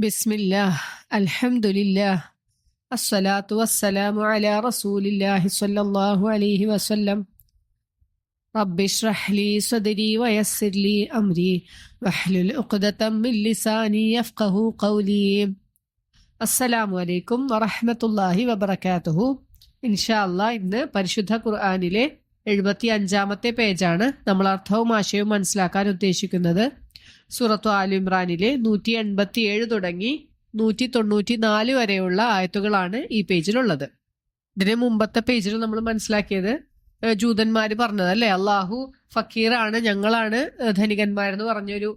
ബിസ്മില്ലാഹ് അൽഹംദുലില്ലാഹ് അസ്സലാത്തു വസ്സലാമു അലാ റസൂലില്ലാഹി സ്വല്ലല്ലാഹു അലൈഹി വസല്ലം. റബ്ബിഷ്റഹ്ലി സദരി വയസ്സിർലി അംരി വഹ്ലുൽ ഉഖ്ദതം മിൻ ലിസാനി യഫ്ഖഹു ഖൗലീ. അസ്സലാമു അലൈക്കും വറഹ്മത്തുള്ളാഹി വബറകാതുഹു. ഇൻഷാ അല്ലാഹ് ഇന്ന് പരിശുദ്ധ ഖുർആനിലെ എഴുപത്തി അഞ്ചാമത്തെ പേജാണ് നമ്മൾ അർത്ഥവും ആശയവും മനസ്സിലാക്കാൻ ഉദ്ദേശിക്കുന്നത്. സൂറത്തു ആലു ഇമ്രാനിലെ നൂറ്റി എൺപത്തി ഏഴ് തുടങ്ങി നൂറ്റി തൊണ്ണൂറ്റി നാല് വരെയുള്ള ആയത്തുകളാണ് ഈ പേജിലുള്ളത്. ഇതിന് മുമ്പത്തെ പേജിൽ നമ്മൾ മനസ്സിലാക്കിയത് ജൂതന്മാർ പറഞ്ഞത് അല്ലെ അള്ളാഹു ഫക്കീറാണ് ഞങ്ങളാണ് ധനികന്മാരെന്ന് പറഞ്ഞൊരു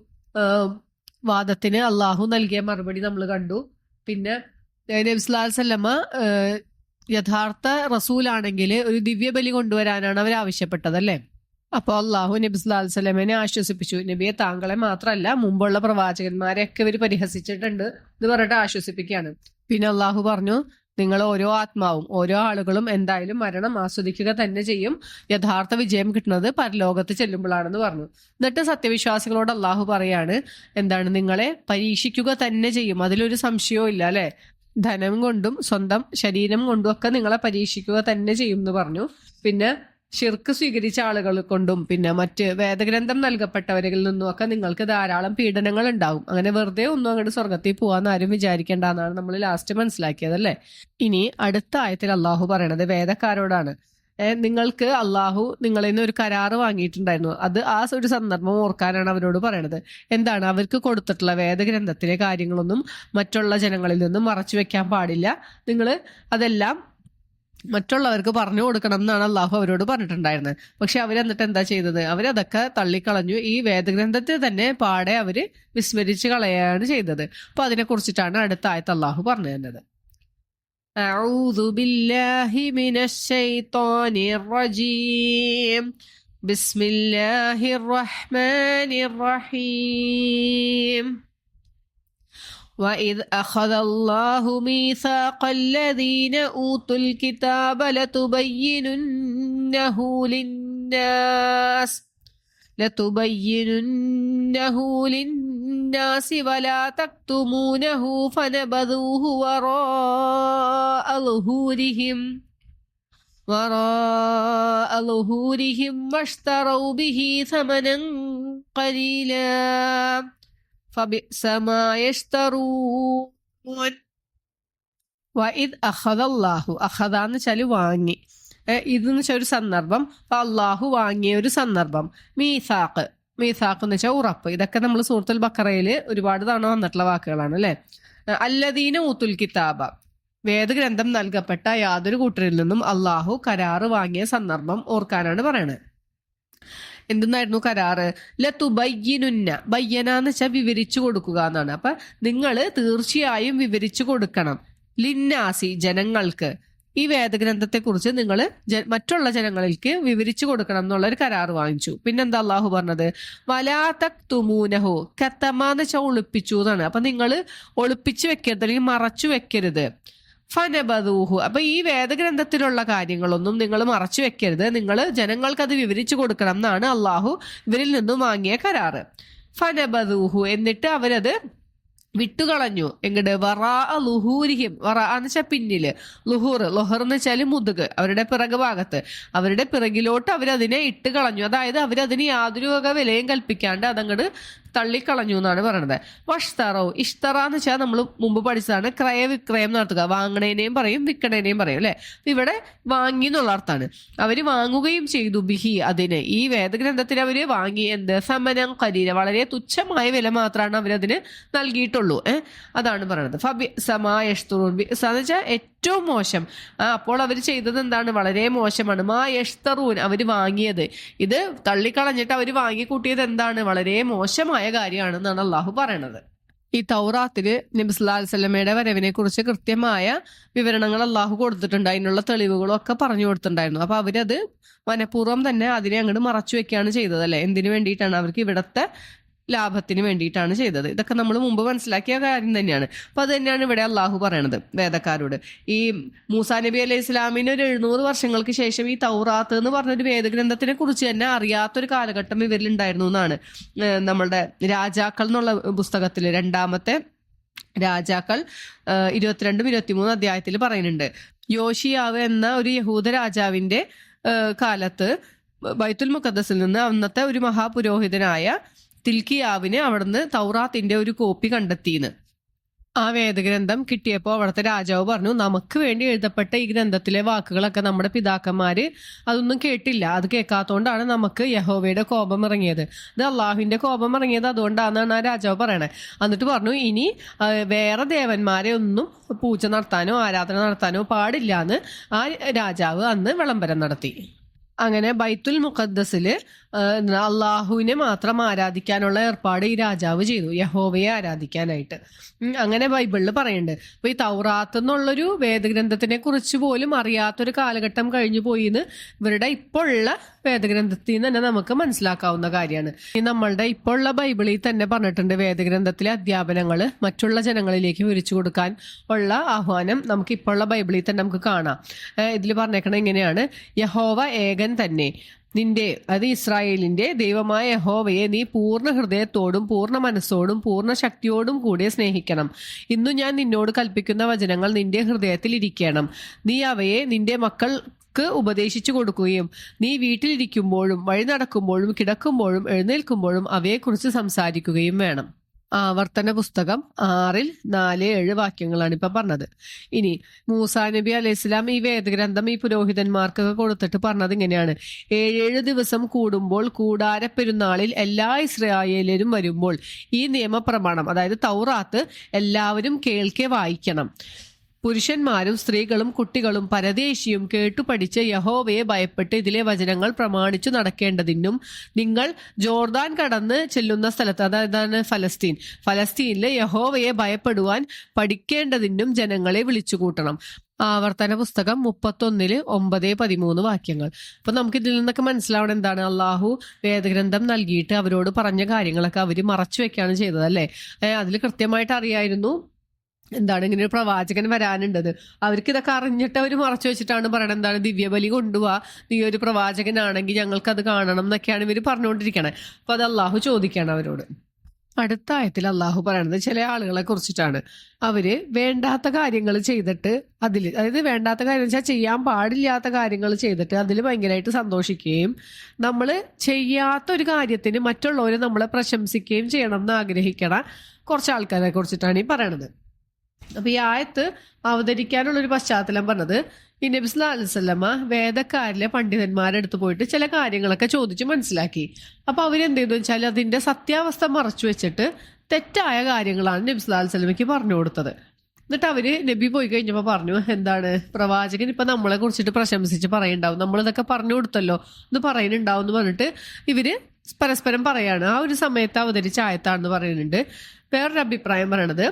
വാദത്തിന് അള്ളാഹു നൽകിയ മറുപടി നമ്മൾ കണ്ടു. പിന്നെ നബ്സ്ലാൽ സല്ലമ്മ യഥാർത്ഥ റസൂലാണെങ്കിൽ ഒരു ദിവ്യബലി കൊണ്ടുവരാനാണ് അവർ ആവശ്യപ്പെട്ടത് അല്ലേ അപ്പോൾ അള്ളാഹു നബി അലൈഹി വസല്ലമനെ ആശ്വസിപ്പിച്ചു. നബിയെ താങ്കളെ മാത്രമല്ല മുമ്പുള്ള പ്രവാചകന്മാരെയൊക്കെ ഇവർ പരിഹസിച്ചിട്ടുണ്ട് എന്ന് പറഞ്ഞിട്ട് ആശ്വസിപ്പിക്കുകയാണ്. പിന്നെ അള്ളാഹു പറഞ്ഞു നിങ്ങൾ ഓരോ ആത്മാവും ഓരോ ആളുകളും എന്തായാലും മരണം ആസ്വദിക്കുക തന്നെ ചെയ്യും. യഥാർത്ഥ വിജയം കിട്ടുന്നത് പരലോകത്ത് ചെല്ലുമ്പോഴാണെന്ന് പറഞ്ഞു. എന്നിട്ട് സത്യവിശ്വാസികളോട് അള്ളാഹു പറയാണ് എന്താണ് നിങ്ങളെ പരീക്ഷിക്കുക തന്നെ ചെയ്യും. അതിലൊരു സംശയവും ഇല്ല അല്ലെ? ധനം കൊണ്ടും സ്വന്തം ശരീരം കൊണ്ടും ഒക്കെ നിങ്ങളെ പരീക്ഷിക്കുക തന്നെ ചെയ്യും എന്ന് പറഞ്ഞു. പിന്നെ ഷിർക്ക് സ്വീകരിച്ച ആളുകൾ കൊണ്ടും പിന്നെ മറ്റ് വേദഗ്രന്ഥം നൽകപ്പെട്ടവരിൽ നിന്നും ഒക്കെ നിങ്ങൾക്ക് ധാരാളം പീഡനങ്ങൾ ഉണ്ടാവും. അങ്ങനെ വെറുതെ ഒന്നും അങ്ങോട്ട് സ്വർഗത്തിൽ പോവാന്ന് ആരും വിചാരിക്കേണ്ട എന്നാണ് നമ്മൾ ലാസ്റ്റ് മനസ്സിലാക്കിയത് അല്ലേ? ഇനി അടുത്ത ആയത്തിൽ അള്ളാഹു പറയണത് വേദക്കാരോടാണ്. നിങ്ങൾക്ക് അള്ളാഹു നിങ്ങളിൽ നിന്ന് ഒരു കരാറ് വാങ്ങിയിട്ടുണ്ടായിരുന്നു. അത് ആ ഒരു സന്ദർഭം ഓർക്കാനാണ് അവരോട് പറയണത്. എന്താണ്? അവർക്ക് കൊടുത്തിട്ടുള്ള വേദഗ്രന്ഥത്തിലെ കാര്യങ്ങളൊന്നും മറ്റുള്ള ജനങ്ങളിൽ നിന്നും മറച്ചു വെക്കാൻ പാടില്ല. നിങ്ങൾ അതെല്ലാം മറ്റുള്ളവർക്ക് പറഞ്ഞു കൊടുക്കണം എന്നാണ് അള്ളാഹു അവരോട് പറഞ്ഞിട്ടുണ്ടായിരുന്നത് പക്ഷെ അവരെന്നിട്ട് എന്താ ചെയ്തത് അവരതൊക്കെ തള്ളിക്കളഞ്ഞു ഈ വേദഗ്രന്ഥത്തെ തന്നെ പാടെ അവര് വിസ്മരിച്ച് കളയാണ് ചെയ്തത് അപ്പൊ അതിനെ കുറിച്ചിട്ടാണ് അടുത്ത ആയത്ത് അള്ളാഹു പറഞ്ഞു തന്നത് أعوذ بالله من الشيطان الرجيم بسم الله الرحمن الرحيم وإذ أخذ الله ميثاق الذين أوتوا الكتاب لتبيننه للناس لتبيننه للناس ولا تكتمونه فنبذوه وراء ظهورهم وراء ظهورهم واشتروا به ثمنا قليلا വഇദ് അഹദ എന്ന് വെച്ചാൽ വാങ്ങി. ഇതെന്ന് വെച്ചാൽ ഒരു സന്ദർഭം. അപ്പൊ അള്ളാഹു വാങ്ങിയ ഒരു സന്ദർഭം. മീസാഖ്. മീസാക്ക് എന്ന് വെച്ചാൽ ഉറപ്പ്. ഇതൊക്കെ നമ്മൾ സൂറത്തുൽ ബക്കറയിൽ ഒരുപാട് തവണ വന്നിട്ടുള്ള വാക്കുകളാണ് അല്ലെ? അല്ലദീന ഊത്തുൽ കിതാബ. വേദഗ്രന്ഥം നൽകപ്പെട്ട യാതൊരു കൂട്ടരിൽ നിന്നും അള്ളാഹു കരാറ് വാങ്ങിയ സന്ദർഭം ഓർക്കാനാണ് പറയണത് എന്തെന്നായിരുന്നു കരാറ്? ലത്തുബയ്യനുന്ന ബയ്യന ബയ്യനാന്ന് വെച്ചാൽ വിവരിച്ചു കൊടുക്കുക എന്നാണ്. അപ്പൊ നിങ്ങൾ തീർച്ചയായും വിവരിച്ചു കൊടുക്കണം. ലിന്നാസി ജനങ്ങൾക്ക്. ഈ വേദഗ്രന്ഥത്തെ കുറിച്ച് നിങ്ങൾ മറ്റുള്ള ജനങ്ങൾക്ക് വിവരിച്ചു കൊടുക്കണം എന്നുള്ള ഒരു കരാർ വാങ്ങിച്ചു. പിന്നെന്താ അള്ളാഹു പറഞ്ഞത്? വലാതക് തുമൂനഹോ കത്തമാന്ന് വെച്ചാൽ ഒളിപ്പിച്ചു എന്നാണ്. അപ്പൊ നിങ്ങൾ ഒളിപ്പിച്ചു വെക്കരുത് അല്ലെങ്കിൽ മറച്ചു വെക്കരുത്. ഫനബദൂഹു. അപ്പൊ ഈ വേദഗ്രന്ഥത്തിലുള്ള കാര്യങ്ങളൊന്നും നിങ്ങൾ മറച്ചു വെക്കരുത്. നിങ്ങൾ ജനങ്ങൾക്ക് അത് വിവരിച്ചു കൊടുക്കണം എന്നാണ് അള്ളാഹു ഇവരിൽ നിന്നും വാങ്ങിയ കരാറ്. ഫനബദൂഹു. എന്നിട്ട് അവരത് വിട്ടുകളഞ്ഞു. എങ്ങട്? വറാ ലുഹൂരിഹിം. വറ എന്ന് വെച്ചാൽ പിന്നിൽ. ലുഹൂർ. ലുഹർ എന്ന് വെച്ചാൽ മുതുക്. അവരുടെ പിറക് ഭാഗത്ത്. അവരുടെ പിറകിലോട്ട് അവരതിനെ ഇട്ട് കളഞ്ഞു അതായത് അവരതിന് യാതൊരു വക വിലയും കൽപ്പിക്കാണ്ട് അതങ്ങട് തള്ളിക്കളഞ്ഞു എന്നാണ് പറയുന്നത്. വഷ്തറോ ഇഷ്തറ എന്ന് വെച്ചാൽ നമ്മൾ മുമ്പ് പഠിച്ചതാണ് ക്രയവിക്രയം നടത്തുക. വാങ്ങണേനേയും പറയും വിൽക്കണേനെയും പറയും അല്ലെ? ഇവിടെ വാങ്ങി എന്നുള്ള അർത്ഥമാണ്. അവർ വാങ്ങുകയും ചെയ്തു ബിഹി അതിന്. ഈ വേദഗ്രന്ഥത്തിന് അവർ വാങ്ങി എന്ത്? സമനം കരീര വളരെ തുച്ഛമായ വില മാത്രമാണ് അവരതിന് നൽകിയിട്ടുള്ളൂ. ഏഹ് അതാണ് പറയണത് ഫബി സമായഷ്തുറൂൻ എന്ന് വെച്ചാൽ ഏറ്റവും മോശം. അപ്പോൾ അവർ ചെയ്തത് എന്താണ്? വളരെ മോശമാണ്. മാ യഷ്തറൂൻ അവർ വാങ്ങിയത്. ഇത് തള്ളിക്കളഞ്ഞിട്ട് അവർ വാങ്ങിക്കൂട്ടിയത് എന്താണ്? വളരെ മോശമായ കാര്യമാണെന്നാണ് അള്ളാഹു പറയണത്. ഈ തൗറാത്തിൽ നബി സല്ലല്ലാഹു വരവിനെ കുറിച്ച് കൃത്യമായ വിവരണങ്ങൾ അള്ളാഹു കൊടുത്തിട്ടുണ്ട്. അതിനുള്ള തെളിവുകളും ഒക്കെ പറഞ്ഞു കൊടുത്തിട്ടുണ്ടായിരുന്നു. അപ്പൊ അവരത് മനഃപൂർവം തന്നെ അതിനെ അങ്ങോട്ട് മറച്ചു വെക്കുകയാണ് ചെയ്തത് അല്ലെ? എന്തിനു വേണ്ടിയിട്ടാണ് അവർക്ക് ഇവിടത്തെ ലാഭത്തിന് വേണ്ടിയിട്ടാണ് ചെയ്തത്. ഇതൊക്കെ നമ്മൾ മുമ്പ് മനസ്സിലാക്കിയ കാര്യം തന്നെയാണ്. അപ്പൊ അത് തന്നെയാണ് ഇവിടെ അള്ളാഹു പറയണത് വേദക്കാരോട്. ഈ മൂസാ നബി അലൈഹി ഇസ്ലാമിന് ഒരു എഴുന്നൂറ് വർഷങ്ങൾക്ക് ശേഷം ഈ തൗറാത്ത് എന്ന് പറഞ്ഞൊരു വേദഗ്രന്ഥത്തിനെ കുറിച്ച് തന്നെ അറിയാത്തൊരു കാലഘട്ടം ഇവരിൽ ഉണ്ടായിരുന്നു എന്നാണ് നമ്മളുടെ രാജാക്കൾ എന്നുള്ള പുസ്തകത്തിൽ രണ്ടാമത്തെ രാജാക്കൾ ഇരുപത്തിരണ്ടും ഇരുപത്തിമൂന്നും അധ്യായത്തിൽ പറയുന്നുണ്ട്. യോഷിയാവ് എന്ന ഒരു യഹൂദ രാജാവിന്റെ കാലത്ത് ബൈത്തുൽ മുഖദ്ദസിൽ നിന്ന് അന്നത്തെ ഒരു മഹാപുരോഹിതനായ തിൽക്കിയാവിന് അവിടുന്ന് തൗറാത്തിന്റെ ഒരു കോപ്പി കണ്ടെത്തിയെന്ന്. ആ വേദഗ്രന്ഥം കിട്ടിയപ്പോൾ അവിടുത്തെ രാജാവ് പറഞ്ഞു നമുക്ക് വേണ്ടി എഴുതപ്പെട്ട ഈ ഗ്രന്ഥത്തിലെ വാക്കുകളൊക്കെ നമ്മുടെ പിതാക്കന്മാര് അതൊന്നും കേട്ടില്ല. അത് കേൾക്കാത്തതുകൊണ്ടാണ് നമുക്ക് യഹോവയുടെ കോപം ഇറങ്ങിയത്. ഇത് അള്ളാഹുവിന്റെ കോപം ഇറങ്ങിയത് അതുകൊണ്ടാണെന്നാണ് ആ രാജാവ് പറയണത് എന്നിട്ട് പറഞ്ഞു ഇനി വേറെ ദേവന്മാരെ ഒന്നും പൂജ നടത്താനോ ആരാധന നടത്താനോ പാടില്ല എന്ന് ആ രാജാവ് അന്ന് വിളംബരം നടത്തി. അങ്ങനെ ബൈത്തുൽ മുഖദ്ദസിൽ അള്ളാഹുവിനെ മാത്രം ആരാധിക്കാനുള്ള ഏർപ്പാട് ഈ രാജാവ് ചെയ്തു യഹോവയെ ആരാധിക്കാനായിട്ട്. അങ്ങനെ ബൈബിളിൽ പറയുന്നുണ്ട് അപ്പൊ ഈ തൗറാത്ത് എന്നുള്ളൊരു വേദഗ്രന്ഥത്തിനെ കുറിച്ച് പോലും അറിയാത്തൊരു കാലഘട്ടം കഴിഞ്ഞു പോയിന്ന് ഇവരുടെ ഇപ്പോൾ ഉള്ള വേദഗ്രന്ഥത്തിൽ നിന്ന് തന്നെ നമുക്ക് മനസ്സിലാക്കാവുന്ന കാര്യമാണ്. നമ്മളുടെ ഇപ്പോൾ ഉള്ള ബൈബിളിൽ തന്നെ പറഞ്ഞിട്ടുണ്ട് വേദഗ്രന്ഥത്തിലെ അധ്യാപനങ്ങൾ മറ്റുള്ള ജനങ്ങളിലേക്ക് വിരിച്ചു കൊടുക്കാൻ ഉള്ള ആഹ്വാനം നമുക്ക് ഇപ്പോൾ ഉള്ള ബൈബിളിൽ തന്നെ നമുക്ക് കാണാം. ഇതിൽ പറഞ്ഞേക്കണ ഇങ്ങനെയാണ്. യഹോവ ഏകൻ തന്നെ. നിന്റെ അത് ഇസ്രായേലിന്റെ ദൈവമായ യഹോവയെ നീ പൂർണ ഹൃദയത്തോടും പൂർണ മനസ്സോടും പൂർണ ശക്തിയോടും കൂടെ സ്നേഹിക്കണം. ഇന്നു ഞാൻ നിന്നോട് കൽപ്പിക്കുന്ന വചനങ്ങൾ നിന്റെ ഹൃദയത്തിൽ ഇരിക്കണം. നീ അവയെ നിന്റെ മക്കൾക്ക് ഉപദേശിച്ചു കൊടുക്കുകയും നീ വീട്ടിലിരിക്കുമ്പോഴും വഴി നടക്കുമ്പോഴും കിടക്കുമ്പോഴും എഴുന്നേൽക്കുമ്പോഴും അവയെക്കുറിച്ച് സംസാരിക്കുകയും വേണം. ആവർത്തന പുസ്തകം ആറിൽ നാല് ഏഴ് വാക്യങ്ങളാണ് ഇപ്പൊ പറഞ്ഞത്. ഇനി മൂസാ നബി അലൈഹി ഇസ്ലാം ഈ വേദഗ്രന്ഥം ഈ പുരോഹിതന്മാർക്കൊക്കെ കൊടുത്തിട്ട് പറഞ്ഞത് ഇങ്ങനെയാണ്. ഏഴേഴ് ദിവസം കൂടുമ്പോൾ കൂടാര പെരുന്നാളിൽ എല്ലാ ഇസ്രായേലരും വരുമ്പോൾ ഈ നിയമപ്രമാണം അതായത് തൗറാത്ത് എല്ലാവരും കേൾക്കെ വായിക്കണം. പുരുഷന്മാരും സ്ത്രീകളും കുട്ടികളും പരദേശിയും കേട്ടുപഠിച്ച് യഹോവയെ ഭയപ്പെട്ട് ഇതിലെ വചനങ്ങൾ പ്രമാണിച്ചു നടക്കേണ്ടതിനും നിങ്ങൾ ജോർദാൻ കടന്ന് ചെല്ലുന്ന സ്ഥലത്ത് അതായത് ഫലസ്തീൻ. ഫലസ്തീനിലെ യഹോവയെ ഭയപ്പെടുവാൻ പഠിക്കേണ്ടതിനും ജനങ്ങളെ വിളിച്ചുകൂട്ടണം. ആവർത്തന പുസ്തകം മുപ്പത്തൊന്നിൽ ഒമ്പത് പതിമൂന്ന് വാക്യങ്ങൾ. അപ്പൊ നമുക്ക് ഇതിൽ നിന്നൊക്കെ മനസ്സിലാവണം എന്താണ്. അള്ളാഹു വേദഗ്രന്ഥം നൽകിയിട്ട് അവരോട് പറഞ്ഞ കാര്യങ്ങളൊക്കെ അവർ മറച്ചു വെക്കുകയാണ് ചെയ്തത് അല്ലേ അതിൽ കൃത്യമായിട്ട് അറിയായിരുന്നു എന്താണ് ഇങ്ങനെ ഒരു പ്രവാചകൻ വരാനുണ്ടത്. അവർക്ക് ഇതൊക്കെ അറിഞ്ഞിട്ട് അവർ മറച്ചു വെച്ചിട്ടാണ് പറയണത്. എന്താണ് ദിവ്യബലി കൊണ്ടുപോവാ നീ ഒരു പ്രവാചകനാണെങ്കിൽ ഞങ്ങൾക്ക് അത് കാണണം എന്നൊക്കെയാണ് ഇവർ പറഞ്ഞുകൊണ്ടിരിക്കണേ. അപ്പൊ അത് അള്ളാഹു ചോദിക്കുകയാണ് അവരോട്. അടുത്ത ആയത്തിൽ അള്ളാഹു പറയണത് ചില ആളുകളെ കുറിച്ചിട്ടാണ്. അവർ വേണ്ടാത്ത കാര്യങ്ങൾ ചെയ്തിട്ട് അതിൽ അതായത് വേണ്ടാത്ത കാര്യം വെച്ചാൽ ചെയ്യാൻ പാടില്ലാത്ത കാര്യങ്ങൾ ചെയ്തിട്ട് അതിൽ ഭയങ്കരമായിട്ട് സന്തോഷിക്കുകയും നമ്മൾ ചെയ്യാത്ത ഒരു കാര്യത്തിന് മറ്റുള്ളവർ നമ്മളെ പ്രശംസിക്കുകയും ചെയ്യണം എന്ന് ആഗ്രഹിക്കണ കുറച്ച് ആൾക്കാരെ കുറിച്ചിട്ടാണ് ഈ പറയണത്. അപ്പൊ ഈ ആയത്ത് അവതരിക്കാനുള്ള ഒരു പശ്ചാത്തലം പറഞ്ഞത് ഈ നബിസ്ലാ അലുസല്ലമ്മ വേദക്കാരിലെ പണ്ഡിതന്മാരെ അടുത്ത് പോയിട്ട് ചില കാര്യങ്ങളൊക്കെ ചോദിച്ച് മനസ്സിലാക്കി. അപ്പൊ അവരെന്ത് ചെയ്തു വെച്ചാൽ അതിന്റെ സത്യാവസ്ഥ മറച്ചു വെച്ചിട്ട് തെറ്റായ കാര്യങ്ങളാണ് നബിസ്ലാ അലുസല്ലമ്മയ്ക്ക് പറഞ്ഞു കൊടുത്തത്. എന്നിട്ട് അവർ നബി പോയി കഴിഞ്ഞപ്പോ പറഞ്ഞു എന്താണ്? പ്രവാചകൻ ഇപ്പൊ നമ്മളെ കുറിച്ചിട്ട് പ്രശംസിച്ച് പറയുണ്ടാവും. നമ്മളിതൊക്കെ പറഞ്ഞു കൊടുത്തല്ലോ. എന്ന് പറയുന്നുണ്ടാവും എന്ന് പറഞ്ഞിട്ട് ഇവർ പരസ്പരം പറയാണ്. ആ ഒരു സമയത്ത് അവതരിച്ച ആയത്താണെന്ന് പറയുന്നുണ്ട്. വേറൊരു അഭിപ്രായം പറയണത്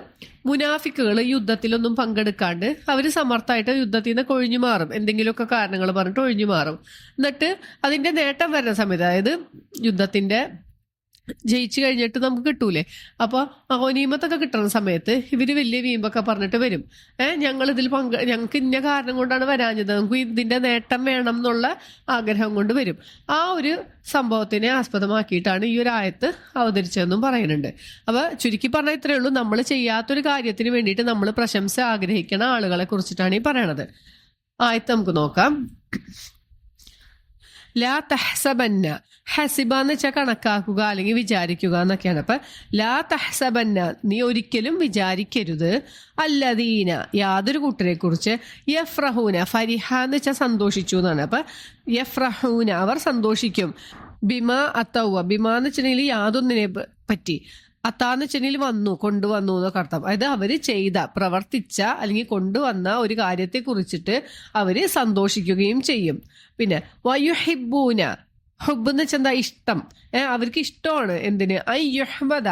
മുനാഫിക്കുകൾ യുദ്ധത്തിലൊന്നും പങ്കെടുക്കാണ്ട് അവർ സമർത്ഥമായിട്ട് യുദ്ധത്തിൽ നിന്ന് കൊഴിഞ്ഞു മാറും. എന്തെങ്കിലുമൊക്കെ കാരണങ്ങൾ പറഞ്ഞിട്ട് ഒഴിഞ്ഞു മാറും. എന്നിട്ട് അതിന്റെ നേട്ടം വരുന്ന സമയത്ത് അതായത് യുദ്ധത്തിന്റെ ജയിച്ചു കഴിഞ്ഞിട്ട് നമുക്ക് കിട്ടൂലേ? അപ്പോൾ അഹോനീമത്തൊക്കെ കിട്ടുന്ന സമയത്ത് ഇവർ വലിയ വീമ്പൊക്കെ പറഞ്ഞിട്ട് വരും. ഏഹ് ഞങ്ങൾ ഇതിൽ പങ്ക് ഞങ്ങൾക്ക് ഇന്ന കാരണം കൊണ്ടാണ് വരാഞ്ഞത്? നമുക്ക് ഇതിന്റെ നേട്ടം വേണം എന്നുള്ള ആഗ്രഹം കൊണ്ട് വരും. ആ ഒരു സംഭവത്തിനെ ആസ്പദമാക്കിയിട്ടാണ് ഈ ഒരു ആയത്ത് അവതരിച്ചതെന്നും പറയുന്നുണ്ട്. അപ്പൊ ചുരുക്കി പറഞ്ഞാൽ ഇത്രയേ ഉള്ളൂ. നമ്മൾ ചെയ്യാത്തൊരു കാര്യത്തിന് വേണ്ടിയിട്ട് നമ്മൾ പ്രശംസ ആഗ്രഹിക്കുന്ന ആളുകളെ കുറിച്ചിട്ടാണ് ഈ പറയണത്. ആയത്ത് നമുക്ക് നോക്കാം. ലാ തഹ്സബന്ന. ഹസിബ എന്ന് വെച്ചാൽ കണക്കാക്കുക അല്ലെങ്കിൽ വിചാരിക്കുക എന്നൊക്കെയാണ്. അപ്പൊ ലാ തഹ്സബന്ന നീ ഒരിക്കലും വിചാരിക്കരുത്. അല്ലദീന യാതൊരു കൂട്ടരെ കുറിച്ച് യഫ്രഹൂന ഫരിഹ എന്ന് വെച്ചാൽ സന്തോഷിച്ചു എന്നാണ്. അപ്പൊ യഫ്രഹൂന അവർ സന്തോഷിക്കും. ബിമ അത്തവ ബിമ എന്ന് വെച്ചിട്ടുണ്ടെങ്കിൽ യാതൊന്നിനെ പറ്റി. അത്താന്ന് വെച്ചിട്ടുണ്ടെങ്കിൽ വന്നു കൊണ്ടുവന്നു എന്നൊക്കെ അർത്ഥം. അതായത് അവർ ചെയ്ത പ്രവർത്തിച്ച അല്ലെങ്കിൽ കൊണ്ടുവന്ന ഒരു കാര്യത്തെ കുറിച്ചിട്ട് അവർ സന്തോഷിക്കുകയും ചെയ്യും. പിന്നെ വയുഹിബൂന ഹുബ് എന്ന് വെച്ചാൽ എന്താ ഇഷ്ടം? ഏഹ് അവർക്ക് ഇഷ്ടമാണ്. എന്തിന്? ഐ യുഹ്മദ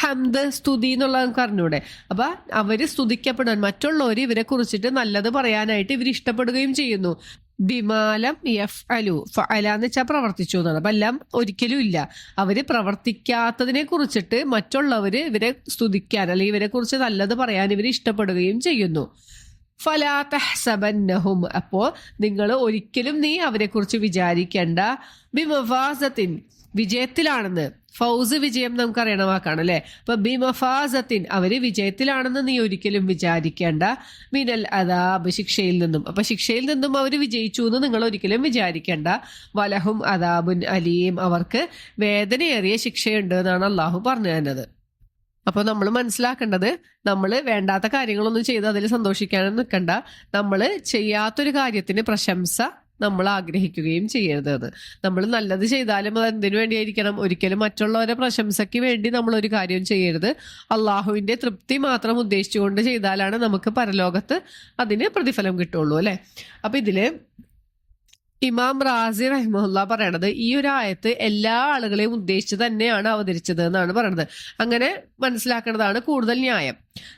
ഹംദ് സ്തുതി എന്നുള്ള അറിഞ്ഞൂടെ. അപ്പൊ അവർ സ്തുതിക്കപ്പെടാൻ മറ്റുള്ളവർ ഇവരെ കുറിച്ചിട്ട് നല്ലത് പറയാനായിട്ട് ഇവർ ഇഷ്ടപ്പെടുകയും ചെയ്യുന്നു. ബിമാലം യഫ് അലു ഫഅല എന്ന് വെച്ചാൽ പ്രവർത്തിച്ചു എന്നാണ്. അപ്പൊ എല്ലാം ഒരിക്കലും ഇല്ല. അവർ പ്രവർത്തിക്കാത്തതിനെ കുറിച്ചിട്ട് മറ്റുള്ളവര് ഇവരെ സ്തുതിക്കാൻ അല്ലെങ്കിൽ ഇവരെ കുറിച്ച് നല്ലത് പറയാൻ ഇവർ ഇഷ്ടപ്പെടുകയും ചെയ്യുന്നു. ഫലാ അപ്പോ നിങ്ങൾ ഒരിക്കലും നീ അവരെ കുറിച്ച് വിചാരിക്കേണ്ട. ബിമഫാസത്തിൻ വിജയത്തിലാണെന്ന്. ഫൗസ് വിജയം നമുക്ക് അറിയണമാക്കാണ് അല്ലെ? അപ്പൊ ബിമഫാസത്തിൻ അവർ വിജയത്തിലാണെന്ന് നീ ഒരിക്കലും വിചാരിക്കേണ്ട. മിനൽ അതാബ് ശിക്ഷയിൽ നിന്നും. അപ്പൊ ശിക്ഷയിൽ നിന്നും അവർ വിജയിച്ചു എന്ന് നിങ്ങൾ ഒരിക്കലും വിചാരിക്കേണ്ട. വലഹും അതാബുൻ അലിയും അവർക്ക് വേദനയേറിയ ശിക്ഷയുണ്ട് എന്നാണ് അള്ളാഹു പറഞ്ഞു തന്നത് അപ്പോൾ നമ്മൾ മനസ്സിലാക്കേണ്ടത് നമ്മൾ വേണ്ടാത്ത കാര്യങ്ങളൊന്നും ചെയ്ത് അതിൽ സന്തോഷിക്കാനും നിൽക്കണ്ട നമ്മൾ ചെയ്യാത്തൊരു കാര്യത്തിന് പ്രശംസ നമ്മൾ ആഗ്രഹിക്കുകയും ചെയ്യരുത് അത്. നമ്മൾ നല്ലത് ചെയ്താലും അത് എന്തിനു വേണ്ടിയായിരിക്കണം? ഒരിക്കലും മറ്റുള്ളവരെ പ്രശംസയ്ക്ക് വേണ്ടി നമ്മൾ ഒരു കാര്യം ചെയ്യരുത്. അള്ളാഹുവിന്റെ തൃപ്തി മാത്രം ഉദ്ദേശിച്ചുകൊണ്ട് ചെയ്താലാണ് നമുക്ക് പരലോകത്ത് അതിന് പ്രതിഫലം കിട്ടുള്ളൂ അല്ലെ? അപ്പൊ ഇതിൽ ഇമാം റാസി റഹ്മുല്ല പറയണത് ഈ ഒരു ആയത്ത് എല്ലാ ആളുകളെയും ഉദ്ദേശിച്ച് തന്നെയാണ് അവതരിച്ചത് എന്നാണ് പറയണത്. അങ്ങനെ മനസ്സിലാക്കേണ്ടതാണ് കൂടുതൽ ന്യായം.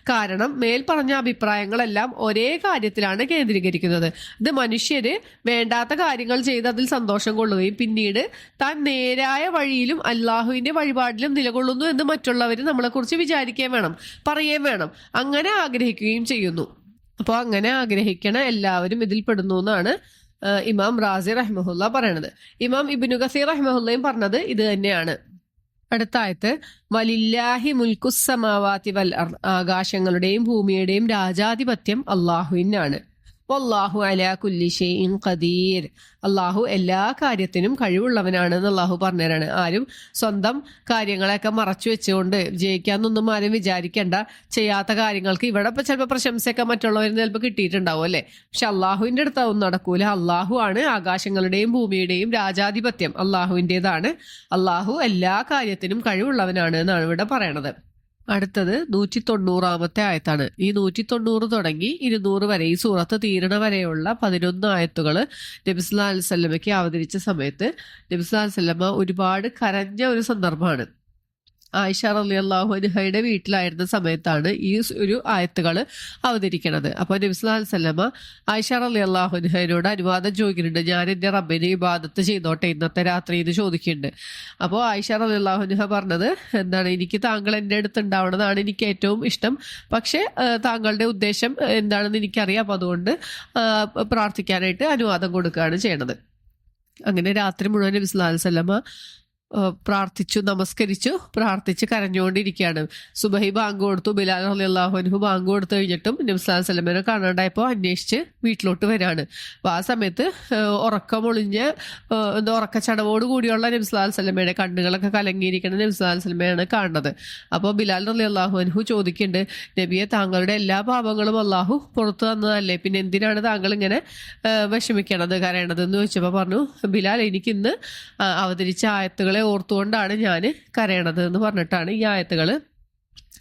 കാരണം മേൽ പറഞ്ഞ അഭിപ്രായങ്ങളെല്ലാം ഒരേ കാര്യത്തിലാണ് കേന്ദ്രീകരിക്കുന്നത്. ഇത് മനുഷ്യര് വേണ്ടാത്ത കാര്യങ്ങൾ ചെയ്ത് അതിൽ സന്തോഷം കൊള്ളുകയും പിന്നീട് താൻ നേരായ വഴിയിലും അള്ളാഹുവിന്റെ വഴിപാടിലും നിലകൊള്ളുന്നു എന്ന് മറ്റുള്ളവർ നമ്മളെക്കുറിച്ച് വിചാരിക്കുകയും വേണം പറയുകയും വേണം. അങ്ങനെ ആഗ്രഹിക്കുകയും ചെയ്യുന്നു. അപ്പോൾ അങ്ങനെ ആഗ്രഹിക്കണ എല്ലാവരും ഇതിൽ പെടുന്നു എന്നാണ് ഇമാം റാസി റഹ്മഹുല്ല പറയണത്. ഇമാം ഇബിനു ഗസീർ റഹ്മഹുല്ലയും പറഞ്ഞത് ഇത് തന്നെയാണ്. അടുത്തായത് വലില്ലാഹി മുൽക്കുസമാവാത്തി വൽ ആകാശങ്ങളുടെയും ഭൂമിയുടെയും രാജാധിപത്യം അള്ളാഹുവിനാണ് വല്ലാഹു അലാ കുല്ലി ഷൈഇൻ ഖദീർ. അള്ളാഹു എല്ലാ കാര്യത്തിനും കഴിവുള്ളവനാണ് എന്ന് അള്ളാഹു പറഞ്ഞുതരാണ് ആരും സ്വന്തം കാര്യങ്ങളെയൊക്കെ മറച്ചു വെച്ചുകൊണ്ട് ജയിക്കാന്നൊന്നും ആരും വിചാരിക്കേണ്ട. ചെയ്യാത്ത കാര്യങ്ങൾക്ക് ഇവിടെ ഇപ്പൊ ചിലപ്പോൾ പ്രശംസയൊക്കെ മറ്റുള്ളവരിൽ ചിലപ്പോൾ കിട്ടിയിട്ടുണ്ടാവും അല്ലെ? പക്ഷെ അള്ളാഹുവിന്റെ അടുത്ത് അതൊന്നും നടക്കൂല. അള്ളാഹു ആണ് ആകാശങ്ങളുടെയും ഭൂമിയുടെയും രാജാധിപത്യം. അള്ളാഹുവിന്റെതാണ് അള്ളാഹു എല്ലാ കാര്യത്തിനും കഴിവുള്ളവനാണ് എന്നാണ് ഇവിടെ പറയണത്. അടുത്തത് നൂറ്റി തൊണ്ണൂറാമത്തെ ആയത്താണ്. ഈ നൂറ്റി തൊണ്ണൂറ് തുടങ്ങി ഇരുന്നൂറ് വരെ ഈ സൂറത്ത് തീരണ വരെയുള്ള പതിനൊന്ന് ആയത്തുകൾ നബിസ്ലാ അലുസല്ലമയ്ക്ക് അവതരിച്ച സമയത്ത് നബിസ്ലാ അലുസല്ലമ്മ ഒരുപാട് കരഞ്ഞ ഒരു സന്ദർഭമാണ്. ആയിഷ റലി അള്ളാഹു വീട്ടിലായിരുന്ന സമയത്താണ് ഈ ഒരു ആയത്തുകൾ അവതരിക്കണത്. അപ്പോൾ നബിസ്ലാൽ സല്ലമ്മ ആയിഷ റലി അള്ളാഹു അനുഹയോട് അനുവാദം ചോദിക്കുന്നുണ്ട്. ഞാൻ എന്റെ റബ്ബിനെ ഇബാദത്ത് ചെയ്തോട്ടെ ഇന്നത്തെ രാത്രി എന്ന് ചോദിക്കുന്നുണ്ട്. അപ്പോൾ ആയിഷ റലി അള്ളാഹു അനുഹ പറഞ്ഞത് എന്താണ് എനിക്ക് താങ്കൾ എന്റെ അടുത്ത് ഉണ്ടാവണതാണ് എനിക്ക് ഏറ്റവും ഇഷ്ടം. പക്ഷേ താങ്കളുടെ ഉദ്ദേശം എന്താണെന്ന് എനിക്കറിയാം. അപ്പോൾ അതുകൊണ്ട് പ്രാർത്ഥിക്കാനായിട്ട് അനുവാദം കൊടുക്കുകയാണ് ചെയ്യണത്. അങ്ങനെ രാത്രി മുഴുവൻ നബിസ്ലാൽ സല്ലമ്മ പ്രാർത്ഥിച്ചു നമസ്കരിച്ചു പ്രാർത്ഥിച്ച് കരഞ്ഞുകൊണ്ടിരിക്കുകയാണ്. സുബഹി ബാങ്ക് കൊടുത്തു ബിലാൽ അലി അനുഹു ബാങ്ക് കൊടുത്തു കഴിഞ്ഞിട്ടും നബി സലമനെ കാണാണ്ടായപ്പോൾ അന്വേഷിച്ച് വീട്ടിലോട്ട് വരികയാണ് അപ്പോൾ ആ സമയത്ത് ഉറക്കമൊളിഞ്ഞ് എന്താ ഉറക്കച്ചടവോട് കൂടിയുള്ള നബി സലമയുടെ കണ്ണുകളൊക്കെ കലങ്ങിയിരിക്കുന്ന നബി സലമയാണ് കാണുന്നത്. അപ്പോൾ ബിലാൽ അലി അള്ളാഹു അനുഹു ചോദിക്കുന്നുണ്ട് നബിയെ താങ്കളുടെ എല്ലാ പാപങ്ങളും അള്ളാഹു പുറത്തു തന്നതല്ലേ? പിന്നെ എന്തിനാണ് താങ്കൾ ഇങ്ങനെ വിഷമിക്കണത് കരയണത്? എന്ന് ചോദിച്ചപ്പോൾ പറഞ്ഞു ബിലാൽ എനിക്കിന്ന് അവതരിച്ച ആയത്തുകളെ ഓർത്തുകൊണ്ടാണ് ഞാൻ കരയണത് എന്ന് പറഞ്ഞിട്ടാണ് ഈ ആയത്തുകൾ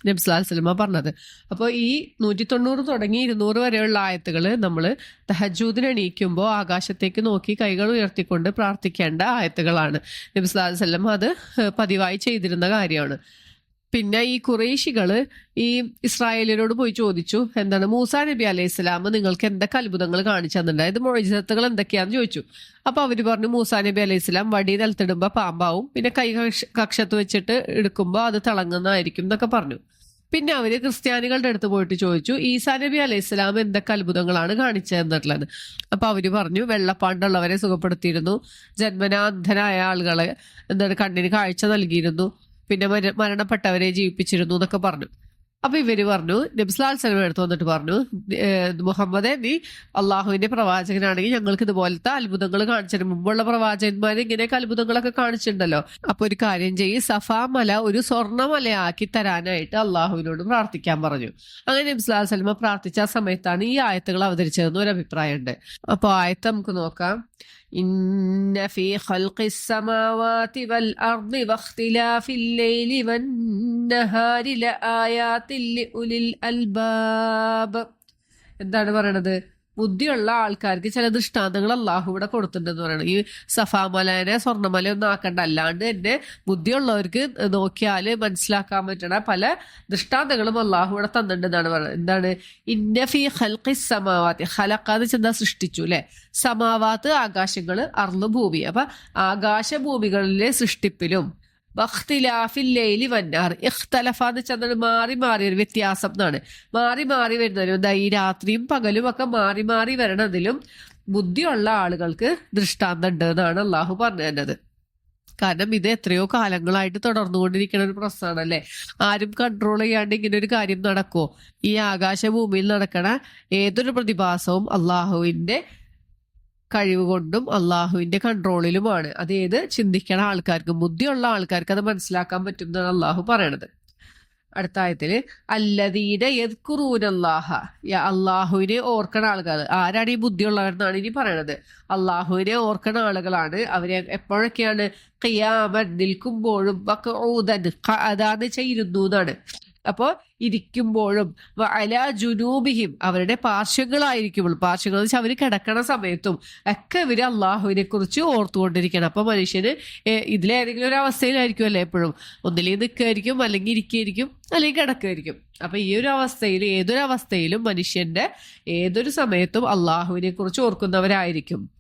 നബ്സ്ലാൽ സിനിമ പറഞ്ഞത്. അപ്പോൾ ഈ നൂറ്റി തൊണ്ണൂറ് തുടങ്ങി ഇരുന്നൂറ് വരെയുള്ള ആയത്തുകൾ നമ്മൾ തഹജൂദിന് എണീക്കുമ്പോൾ ആകാശത്തേക്ക് നോക്കി കൈകൾ ഉയർത്തിക്കൊണ്ട് പ്രാർത്ഥിക്കേണ്ട ആയത്തുകളാണ്. നബ്സ്ലാൽ സലം അത് പതിവായി ചെയ്തിരുന്ന കാര്യമാണ്. പിന്നെ ഈ കുറേശികൾ ഈ ഇസ്രായേലിനോട് പോയി ചോദിച്ചു എന്താണ് മൂസാ നബി അലൈഹി ഇസ്ലാം നിങ്ങൾക്ക് എന്തൊക്കെ അത്ഭുതങ്ങൾ കാണിച്ചു തന്നിട്ടുണ്ടായത് മൊഴിജത്തുകൾ എന്തൊക്കെയാന്ന് ചോദിച്ചു. അപ്പൊ അവർ പറഞ്ഞു മൂസാ നബി അലൈഹി സ്വലാം വടി നിലത്തിടുമ്പോ പാമ്പാവും പിന്നെ കൈ കക്ഷത്ത് വെച്ചിട്ട് എടുക്കുമ്പോൾ അത് തിളങ്ങുന്നതായിരിക്കും എന്നൊക്കെ പറഞ്ഞു. പിന്നെ അവർ ക്രിസ്ത്യാനികളുടെ അടുത്ത് പോയിട്ട് ചോദിച്ചു ഈസാ നബി അലൈഹി സ്വലാം എന്തൊക്കെ അത്ഭുതങ്ങളാണ് കാണിച്ചതെന്നുള്ളത് അപ്പൊ അവർ പറഞ്ഞു വെള്ളപ്പാണ്ടുള്ളവരെ സുഖപ്പെടുത്തിയിരുന്നു ജന്മനാന്ധനായ ആളുകളെ എന്താണ് കണ്ണിന് കാഴ്ച നൽകിയിരുന്നു പിന്നെ മര- മരണപ്പെട്ടവരെ ജീവിപ്പിച്ചിരുന്നു എന്നൊക്കെ പറഞ്ഞു. അപ്പൊ ഇവർ പറഞ്ഞു നബ്സ്ലാൽ സലം എടുത്തു വന്നിട്ട് പറഞ്ഞു മുഹമ്മദെ നീ അള്ളാഹുവിന്റെ പ്രവാചകനാണെങ്കിൽ ഞങ്ങൾക്ക് ഇതുപോലത്തെ അത്ഭുതങ്ങൾ കാണിച്ചു മുമ്പുള്ള പ്രവാചകന്മാർ ഇങ്ങനെയൊക്കെ അത്ഭുതങ്ങളൊക്കെ കാണിച്ചിട്ടുണ്ടല്ലോ. അപ്പൊ ഒരു കാര്യം ചെയ്യ് സഫാ മല ഒരു സ്വർണമലയാക്കി തരാനായിട്ട് അള്ളാഹുവിനോട് പ്രാർത്ഥിക്കാൻ പറഞ്ഞു. അങ്ങനെ നബ്സ്ലാൽ സലമ പ്രാർത്ഥിച്ച സമയത്താണ് ഈ ആയത്തുകൾ അവതരിച്ചതെന്ന് ഒരു അഭിപ്രായമുണ്ട്. അപ്പൊ ആയത്ത് നമുക്ക് നോക്കാം. إن في خلق السماوات والأرض واختلاف الليل والنهار لآيات لأولي الألباب എന്താണ് പറയണത് ബുദ്ധിയുള്ള ആൾക്കാർക്ക് ചില ദൃഷ്ടാന്തങ്ങൾ അള്ളാഹു ഇവിടെ കൊടുത്തിട്ടുണ്ടെന്ന് പറയണം. ഈ സഫാമലനെ സ്വർണമല ഒന്നും ആക്കണ്ട. അല്ലാണ്ട് തന്നെ ബുദ്ധിയുള്ളവർക്ക് നോക്കിയാൽ മനസ്സിലാക്കാൻ പറ്റണ പല ദൃഷ്ടാന്തങ്ങളും അള്ളാഹു ഇവിടെ തന്നിട്ടുണ്ടെന്നാണ് പറയുന്നത് എന്താണ്? ഇന്നഫി ഹൽഖി സമാവാത്തി. ഹലക്കാന്ന് ചെന്താ സൃഷ്ടിച്ചു അല്ലെ സമാവാത്ത് ആകാശങ്ങൾ അർന്ന് ഭൂമി. അപ്പൊ ആകാശഭൂമികളിലെ സൃഷ്ടിപ്പിലും വഖ്തിലാഫില്ലൈലി വന്നാർ. ഇഖ്തലഫ എന്ന് വെച്ചാൽ മാറി മാറി ഒരു വ്യത്യാസം എന്നാണ്. മാറി മാറി വരുന്നതിലും ഈ രാത്രിയും പകലും ഒക്കെ മാറി മാറി വരണതിലും ബുദ്ധിയുള്ള ആളുകൾക്ക് ദൃഷ്ടാന്തം ഉണ്ട് എന്നാണ് അള്ളാഹു പറഞ്ഞു തന്നത് കാരണം ഇത് എത്രയോ കാലങ്ങളായിട്ട് തുടർന്നുകൊണ്ടിരിക്കുന്ന ഒരു പ്രശ്നമാണല്ലേ ആരും കൺട്രോൾ ചെയ്യാണ്ട് ഇങ്ങനെ ഒരു കാര്യം നടക്കുമോ ഈ ആകാശഭൂമിയിൽ നടക്കണ ഏതൊരു പ്രതിഭാസവും അള്ളാഹുവിന്റെ കഴിവ് കൊണ്ടും അള്ളാഹുവിന്റെ കൺട്രോളിലുമാണ് അത് ഏത് ചിന്തിക്കണ ആൾക്കാർക്ക് ബുദ്ധിയുള്ള ആൾക്കാർക്ക് അത് മനസ്സിലാക്കാൻ പറ്റും എന്നാണ് അള്ളാഹു പറയണത്. അടുത്ത ആയത്തിൽ യ- അള്ളാഹുവിനെ ഓർക്കണ ആളുകൾ ആരാണ് ഈ ബുദ്ധിയുള്ളവരെന്നാണ് ഇനി പറയണത്. അള്ളാഹുവിനെ ഓർക്കണ ആളുകളാണ്. അവരെ എപ്പോഴൊക്കെയാണ്? കയ്യാമൻ നിൽക്കുമ്പോഴും അതാന്ന് ചെയ്യുന്നു എന്നാണ്. അപ്പോ ഇരിക്കുമ്പോഴും അല ജുനൂബിഹിം അവരുടെ പാർശ്വങ്ങളായിരിക്കുമ്പോൾ പാർശ്വങ്ങൾ വെച്ചാൽ അവർ കിടക്കണ സമയത്തും ഒക്കെ ഇവർ അള്ളാഹുവിനെ കുറിച്ച് ഓർത്തുകൊണ്ടിരിക്കണം. അപ്പൊ മനുഷ്യന് ഇതിലേതെങ്കിലും ഒരു അവസ്ഥയിലായിരിക്കും അല്ലേ എപ്പോഴും? ഒന്നിലേ നിൽക്കുമായിരിക്കും അല്ലെങ്കിൽ ഇരിക്കുകയായിരിക്കും അല്ലെങ്കിൽ കിടക്കുമായിരിക്കും അപ്പൊ ഈ ഒരു അവസ്ഥയിൽ ഏതൊരു അവസ്ഥയിലും മനുഷ്യന്റെ ഏതൊരു സമയത്തും അള്ളാഹുവിനെ കുറിച്ച് ഓർക്കുന്നവരായിരിക്കും.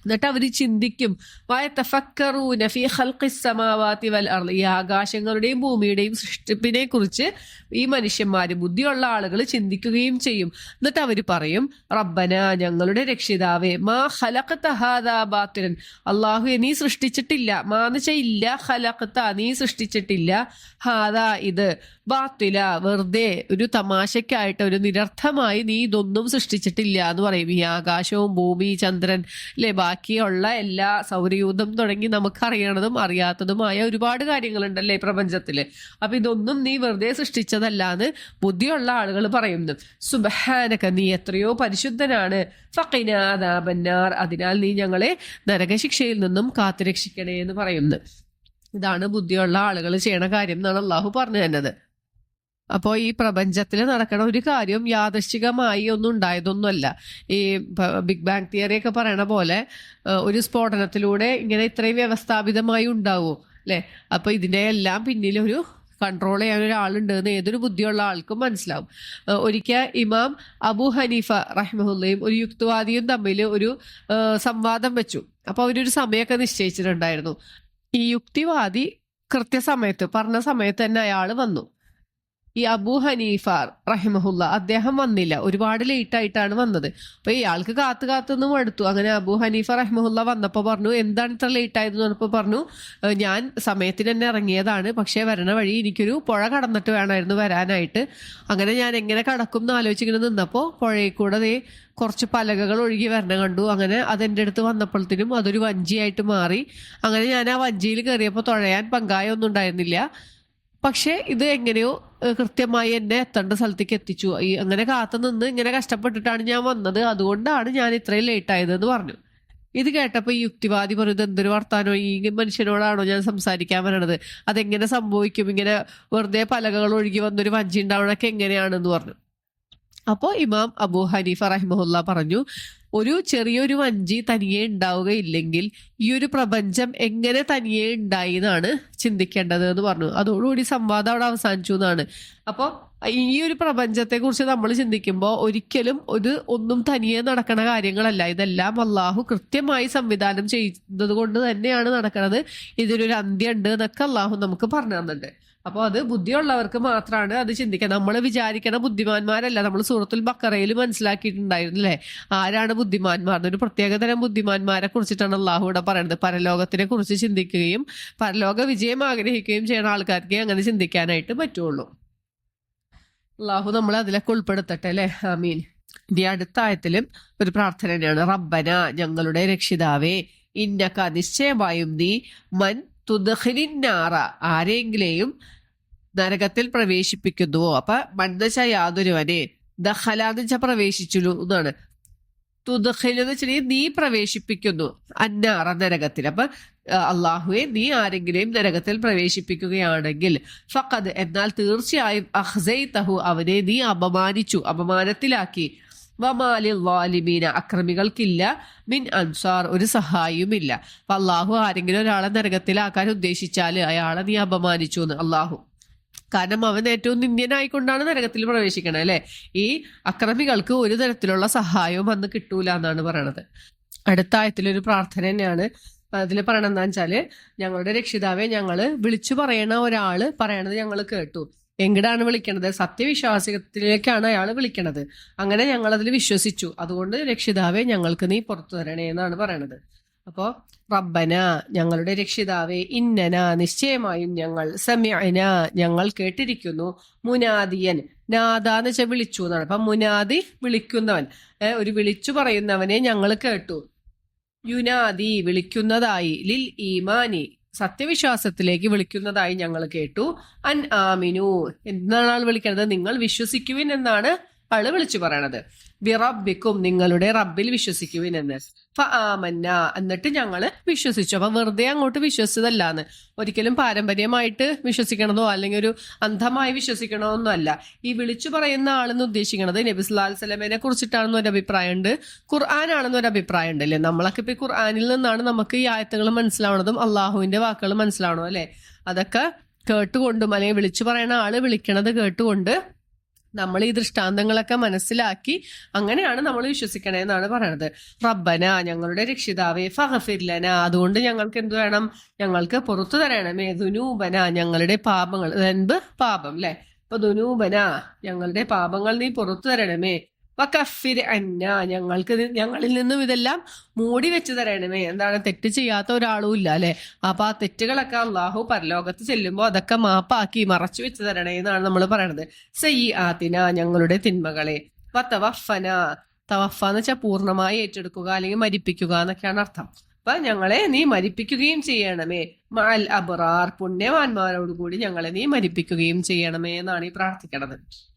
എന്നിട്ട് അവർ ചിന്തിക്കും വയത്തഫക്കറൂന ഫീ ഖൽഖിസ് സമാവാതി വൽ അർൾ ഈ ആകാശങ്ങളുടെയും ഭൂമിയുടെയും സൃഷ്ടിപ്പിനെ കുറിച്ച് ഈ മനുഷ്യന്മാര് ബുദ്ധിയുള്ള ആളുകൾ ചിന്തിക്കുകയും ചെയ്യും. എന്നിട്ട് അവർ പറയും റബ്ബന ഞങ്ങളുടെ രക്ഷിതാവേ മാ ഖലഖത ഹാദാ ബാത്തിലൻ. അള്ളാഹു നീ സൃഷ്ടിച്ചിട്ടില്ല. മാന്ന് വെച്ചാൽ ഇല്ല ഖലഖത നീ സൃഷ്ടിച്ചിട്ടില്ല. ഹാദാ ഇത് ബാത്തില വെറുതെ ഒരു തമാശക്കായിട്ട് ഒരു നിരർത്ഥമായി നീ ഇതൊന്നും സൃഷ്ടിച്ചിട്ടില്ല എന്ന് പറയും. ഈ ആകാശവും ഭൂമി ചന്ദ്രൻ അല്ലെ ബാക്കിയുള്ള എല്ലാ സൗരയൂഥം തുടങ്ങി നമുക്കറിയണതും അറിയാത്തതുമായ ഒരുപാട് കാര്യങ്ങളുണ്ടല്ലേ പ്രപഞ്ചത്തിൽ അപ്പൊ ഇതൊന്നും നീ വെറുതെ സൃഷ്ടിച്ചതല്ലാന്ന് ബുദ്ധിയുള്ള ആളുകൾ പറയുന്നു. സുബഹാനക നീ എത്രയോ പരിശുദ്ധനാണ്. ഫക്കിനാദാബന്നാർ അതിനാൽ നീ ഞങ്ങളെ നരകശിക്ഷയിൽ നിന്നും കാത്തുരക്ഷിക്കണേ എന്ന് പറയുന്നു. ഇതാണ് ബുദ്ധിയുള്ള ആളുകൾ ചെയ്യണ കാര്യം എന്നാണ് അള്ളാഹു പറഞ്ഞു തന്നത്. അപ്പോൾ ഈ പ്രപഞ്ചത്തിൽ നടക്കണ ഒരു കാര്യവും യാദൃശ്ചികമായി ഒന്നും ഉണ്ടായതൊന്നുമല്ല. ഈ ബിഗ് ബാങ് തിയറി ഒക്കെ പറയണ പോലെ ഒരു സ്ഫോടനത്തിലൂടെ ഇങ്ങനെ ഇത്രയും വ്യവസ്ഥാപിതമായി ഉണ്ടാവും അല്ലെ? അപ്പൊ ഇതിന്റെ എല്ലാം പിന്നിലൊരു കൺട്രോൾ ചെയ്യാൻ ഒരാളുണ്ട് എന്ന് ഏതൊരു ബുദ്ധിയുള്ള ആൾക്കും മനസ്സിലാവും. ഒരിക്കൽ ഇമാം അബു ഹനീഫ റഹ്മുല്ലയും ഒരു യുക്തിവാദിയും തമ്മിൽ ഒരു സംവാദം വെച്ചു. അപ്പൊ അവരൊരു സമയമൊക്കെ നിശ്ചയിച്ചിട്ടുണ്ടായിരുന്നു. ഈ യുക്തിവാദി കൃത്യസമയത്ത് പറഞ്ഞ സമയത്ത് തന്നെ അയാൾ വന്നു. ഈ അബൂ ഹനീഫ റഹിമഹുല്ല അദ്ദേഹം വന്നില്ല. ഒരുപാട് ലേറ്റ് ആയിട്ടാണ് വന്നത്. അപ്പൊ ഇയാൾക്ക് കാത്തു കാത്തുനിന്ന് മടുത്തു അങ്ങനെ അബൂ ഹനീഫ റഹിമഹുല്ല വന്നപ്പോ പറഞ്ഞു എന്താണ് ഇത്ര ലേറ്റ് ആയതെന്ന് പറഞ്ഞപ്പോ പറഞ്ഞു ഞാൻ സമയത്തിന് തന്നെ ഇറങ്ങിയതാണ്. പക്ഷേ വരണ വഴി എനിക്കൊരു പുഴ കടന്നിട്ട് വേണമായിരുന്നു വരാനായിട്ട്. അങ്ങനെ ഞാൻ എങ്ങനെ കടക്കും എന്ന് ആലോചിച്ചിങ്ങനെ നിന്നപ്പോ പുഴയിൽ കൂടെ ദേ കുറച്ച് പലകകൾ ഒഴുകി വരണ കണ്ടു. അങ്ങനെ അതെന്റെ അടുത്ത് വന്നപ്പോഴത്തേനും അതൊരു വഞ്ചിയായിട്ട് മാറി. അങ്ങനെ ഞാൻ ആ വഞ്ചിയിൽ കയറിയപ്പോൾ തുഴയാൻ പങ്കായൊന്നും ഉണ്ടായിരുന്നില്ല. പക്ഷേ ഇത് എങ്ങനെയോ കൃത്യമായി എന്നെ എത്തേണ്ട സ്ഥലത്തേക്ക് എത്തിച്ചു. ഈ അങ്ങനെ കാത്തു നിന്ന് ഇങ്ങനെ കഷ്ടപ്പെട്ടിട്ടാണ് ഞാൻ വന്നത്. അതുകൊണ്ടാണ് ഞാൻ ഇത്രയും ലേറ്റ് ആയതെന്ന് പറഞ്ഞു. ഇത് കേട്ടപ്പോൾ ഈ യുക്തിവാദി പറയുന്നത് എന്തൊരു വർത്താനോ? ഈ മനുഷ്യനോടാണോ ഞാൻ സംസാരിക്കാൻ വരണത്? അതെങ്ങനെ സംഭവിക്കും? ഇങ്ങനെ വെറുതെ പലകകൾ ഒഴുകി വന്നൊരു വഞ്ചി ഉണ്ടാവണൊക്കെ എങ്ങനെയാണെന്ന് പറഞ്ഞു. അപ്പോൾ ഇമാം അബു ഹനീഫ റഹ്മുല്ല പറഞ്ഞു ഒരു ചെറിയൊരു വഞ്ചി തനിയെ ഉണ്ടാവുകയില്ലെങ്കിൽ ഈ ഒരു പ്രപഞ്ചം എങ്ങനെ തനിയെ ഉണ്ടായി എന്നാണ് ചിന്തിക്കേണ്ടത് എന്ന് പറഞ്ഞു. അതോടുകൂടി സംവാദം അവിടെ അവസാനിച്ചു എന്നാണ്. അപ്പോൾ ഈ ഒരു പ്രപഞ്ചത്തെ കുറിച്ച് നമ്മൾ ചിന്തിക്കുമ്പോൾ ഒരിക്കലും ഒരു ഒന്നും തനിയെ നടക്കണ കാര്യങ്ങളല്ല. ഇതെല്ലാം അള്ളാഹു കൃത്യമായി സംവിധാനം ചെയ്യുന്നത് കൊണ്ട് തന്നെയാണ് നടക്കുന്നത് ഇതിനൊരു അന്ത്യം ഉണ്ട് എന്നൊക്കെ അള്ളാഹു നമുക്ക് പറഞ്ഞു തന്നിട്ടുണ്ട്. അപ്പോൾ അത് ബുദ്ധിയുള്ളവർക്ക് മാത്രമാണ് അത് ചിന്തിക്കുക നമ്മൾ വിചാരിക്കണ ബുദ്ധിമാന്മാരല്ല. നമ്മൾ സൂറത്തുൽ ബക്കറയിൽ മനസ്സിലാക്കിയിട്ടുണ്ടായിരുന്നു അല്ലേ ആരാണ് ബുദ്ധിമാന്മാർ? ഒരു പ്രത്യേകതരം ബുദ്ധിമാന്മാരെ കുറിച്ചിട്ടാണ് അള്ളാഹു ഇവിടെ പറയുന്നത്. പരലോകത്തിനെ കുറിച്ച് ചിന്തിക്കുകയും പരലോക വിജയം ആഗ്രഹിക്കുകയും ചെയ്യുന്ന ആൾക്കാർക്ക് അങ്ങനെ ചിന്തിക്കാനായിട്ട് പറ്റുള്ളൂ. അള്ളാഹു നമ്മളെ അതിലൊക്കെ ഉൾപ്പെടുത്തട്ടെ അല്ലേ? ആമീൻ. ഇനി അടുത്ത ആയത്തിലും ഒരു പ്രാർത്ഥന തന്നെയാണ് റബ്ബന ഞങ്ങളുടെ രക്ഷിതാവേ ഇന്നക്ക നിശ്ചയമായും നീ മൻ തുദഖിനാറ ആരെങ്കിലെയും നരകത്തിൽ പ്രവേശിപ്പിക്കുന്നുവോ? അപ്പൊ മണ്ണച്ച യാതൊരുവനെ ദഹലാന്ന് വെച്ചാൽ പ്രവേശിച്ചു എന്നാണ്. തുദഹിലെന്ന് വെച്ചാൽ നീ പ്രവേശിപ്പിക്കുന്നു അന്നാറ നരകത്തിൽ. അപ്പൊ അള്ളാഹുവെ നീ ആരെങ്കിലും നരകത്തിൽ പ്രവേശിപ്പിക്കുകയാണെങ്കിൽ ഫഖദ് എന്നാൽ തീർച്ചയായും അഹ്സൈ തഹു അവനെ നീ അപമാനിച്ചു അപമാനത്തിലാക്കി. വമാലി ലാലിമീന അക്രമികൾക്കില്ല മിൻ അൻസാർ ഒരു സഹായിയുമില്ല. അപ്പൊ അള്ളാഹു ആരെങ്കിലും ഒരാളെ നരകത്തിലാക്കാൻ ഉദ്ദേശിച്ചാൽ അയാളെ നീ അപമാനിച്ചു എന്ന് അള്ളാഹു കാരണം അവൻ ഏറ്റവും നിന്ദ്യനായിക്കൊണ്ടാണ് നരകത്തിൽ പ്രവേശിക്കണത് അല്ലെ? ഈ അക്രമികൾക്ക് ഒരു തരത്തിലുള്ള സഹായവും അന്ന് കിട്ടൂല എന്നാണ് പറയണത്. അടുത്ത ആയത്തിലൊരു പ്രാർത്ഥന തന്നെയാണ്. അതിൽ പറയണതെന്നു വെച്ചാൽ ഞങ്ങളുടെ രക്ഷിതാവെ ഞങ്ങൾ വിളിച്ചു പറയണ ഒരാൾ പറയണത് ഞങ്ങൾ കേട്ടു. എങ്കിടാണ് വിളിക്കണത്? സത്യവിശ്വാസത്തിലേക്കാണ് അയാൾ വിളിക്കണത്. അങ്ങനെ ഞങ്ങൾ അതിൽ വിശ്വസിച്ചു. അതുകൊണ്ട് രക്ഷിതാവെ ഞങ്ങൾക്ക് നീ പുറത്തു തരണേ എന്നാണ് പറയണത്. അപ്പോ റബ്ബന ഞങ്ങളുടെ രക്ഷിതാവേ ഇന്നന നിശ്ചയമായും ഞങ്ങൾ സമയന ഞങ്ങൾ കേട്ടിരിക്കുന്നു മുനാദിയൻ നാദാന്ന് വെച്ചാൽ വിളിച്ചു എന്നാണ്. അപ്പൊ മുനാദി വിളിക്കുന്നവൻ ഒരു വിളിച്ചു പറയുന്നവനെ ഞങ്ങൾ കേട്ടു. യുനാദി വിളിക്കുന്നതായി ലിൽ ഈമാനി സത്യവിശ്വാസത്തിലേക്ക് വിളിക്കുന്നതായി ഞങ്ങൾ കേട്ടു. അൻ ആമിനു. എന്താണ് വിളിക്കുന്നത്? നിങ്ങൾ വിശ്വസിക്കുവിൻ എന്നാണ് ആൾ വിളിച്ചു പറയണത് ബിറബിക്കും നിങ്ങളുടെ റബ്ബിൽ വിശ്വസിക്കുവിൻ എന്ന് ആമന്ന. എന്നിട്ട് ഞങ്ങൾ വിശ്വസിച്ചു. അപ്പൊ വെറുതെ അങ്ങോട്ട് വിശ്വസിച്ചതല്ലാന്ന്. ഒരിക്കലും പാരമ്പര്യമായിട്ട് വിശ്വസിക്കണതോ അല്ലെങ്കിൽ ഒരു അന്ധമായി വിശ്വസിക്കണോ ഒന്നും അല്ല. ഈ വിളിച്ചു പറയുന്ന ആളെന്ന് ഉദ്ദേശിക്കുന്നത് നബി സുല്ലാ സ്വലമേനെ കുറിച്ചിട്ടാണെന്ന് ഒരു അഭിപ്രായമുണ്ട്. ഖുർആാനാണെന്ന് ഒരു അഭിപ്രായമുണ്ട് അല്ലേ നമ്മളൊക്കെ ഇപ്പൊ ഖുർആാനിൽ നിന്നാണ് നമുക്ക് ഈ ആയത്തുകൾ മനസ്സിലാവണതും അള്ളാഹുവിന്റെ വാക്കുകൾ മനസ്സിലാവണോ അല്ലെ? അതൊക്കെ കേട്ടുകൊണ്ടും അല്ലെങ്കിൽ വിളിച്ചു പറയുന്ന ആൾ വിളിക്കണത് കേട്ടുകൊണ്ട് നമ്മൾ ഈ ദൃഷ്ടാന്തങ്ങളൊക്കെ മനസ്സിലാക്കി അങ്ങനെയാണ് നമ്മൾ വിശ്വസിക്കണേ എന്നാണ് പറയണത്. റബ്ബന ഞങ്ങളുടെ രക്ഷിതാവേ ഫഹഫിർലന അതുകൊണ്ട് ഞങ്ങൾക്ക് എന്ത് വേണം? ഞങ്ങൾക്ക് പുറത്തു തരണമേ. ദുനൂപന ഞങ്ങളുടെ പാപങ്ങൾ. എന്ത് പാപം അല്ലെ അപ്പൊ ദുനൂപന ഞങ്ങളുടെ പാപങ്ങൾ നീ പുറത്തു തരണമേ. വക്കഫിർ അന്ന ഞങ്ങൾക്ക് ഞങ്ങളിൽ നിന്നും ഇതെല്ലാം മൂടി വെച്ച് തരണമേ. എന്താണ്? തെറ്റ് ചെയ്യാത്ത ഒരാളും ഇല്ല അല്ലെ? അപ്പൊ ആ തെറ്റുകളൊക്കെ അള്ളാഹു പരലോകത്ത് ചെല്ലുമ്പോൾ അതൊക്കെ മാപ്പാക്കി മറച്ചു വെച്ച് തരണേ എന്നാണ് നമ്മൾ പറയണത്. സയ്യി ആത്തിന ഞങ്ങളുടെ തിന്മകളെ. വത്തവഫന തവഫ എന്ന് വെച്ചാൽ പൂർണമായി ഏറ്റെടുക്കുക അല്ലെങ്കിൽ മരിപ്പിക്കുക എന്നൊക്കെയാണ് അർത്ഥം. അപ്പൊ ഞങ്ങളെ നീ മരിപ്പിക്കുകയും ചെയ്യണമേ. മാൽ അബറാർ പുണ്യവാന്മാരോടുകൂടി ഞങ്ങളെ നീ മരിപ്പിക്കുകയും ചെയ്യണമേ എന്നാണ് ഈ പ്രാർത്ഥിക്കണത്.